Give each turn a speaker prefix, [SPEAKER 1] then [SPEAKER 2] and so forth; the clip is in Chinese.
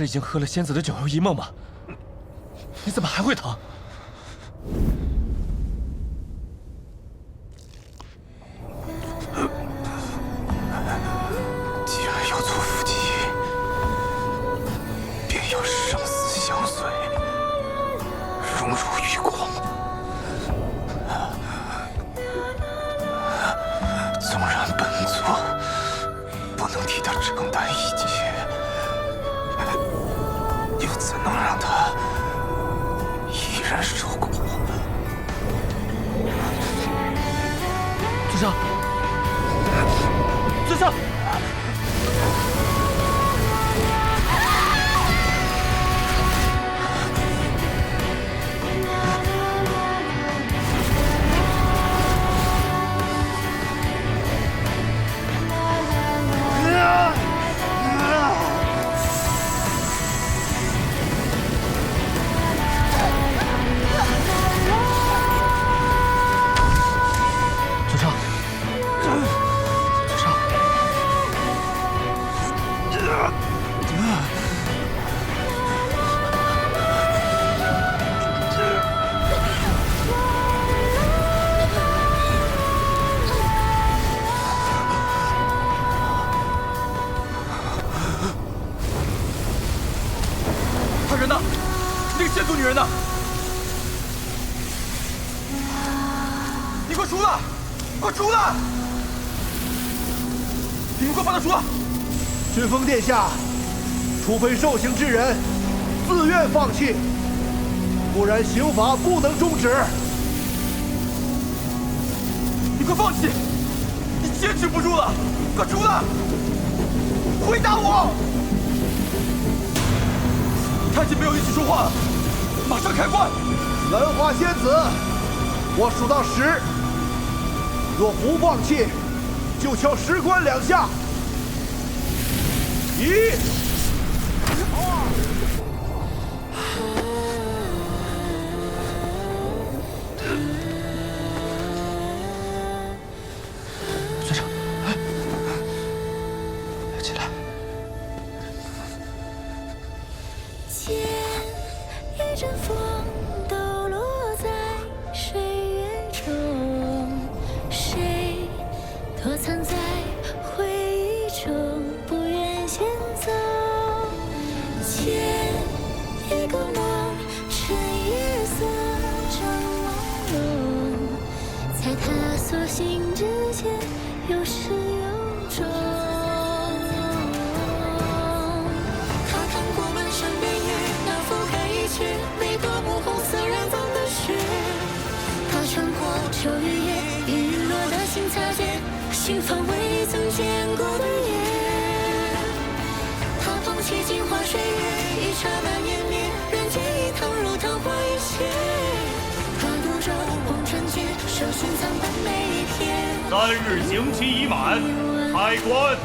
[SPEAKER 1] 是已经喝了仙子的九幽一梦吗？你怎么还会疼？
[SPEAKER 2] 既然要做夫妻，便要生死相随，荣辱与共。纵然本座不能替他承担一切，怎能让他一人受苦？
[SPEAKER 1] 尊上，尊上，他人呢？那个仙族女人呢？你快出来！快出来！你们快把他出来！
[SPEAKER 3] 君封殿下，除非受刑之人自愿放弃，不然刑罚不能终止。
[SPEAKER 1] 你快放弃！你坚持不住了！快出来！回答我！太监没有一起说话了，马上开棺！
[SPEAKER 3] 兰花仙子，我数到十，若不放弃，就敲石棺两下。一、
[SPEAKER 4] 阵风抖落在水月中，谁躲藏在回忆中，不愿先走。见一个梦，趁夜色正朦胧，在他所醒之前，有始有终。肩，心房未曾见过的夜。他捧起镜花水月，一刹那湮灭，人间一趟如昙花一现。他独守望穿绝，手寻苍白每一片。
[SPEAKER 5] 三日刑期已满，开棺。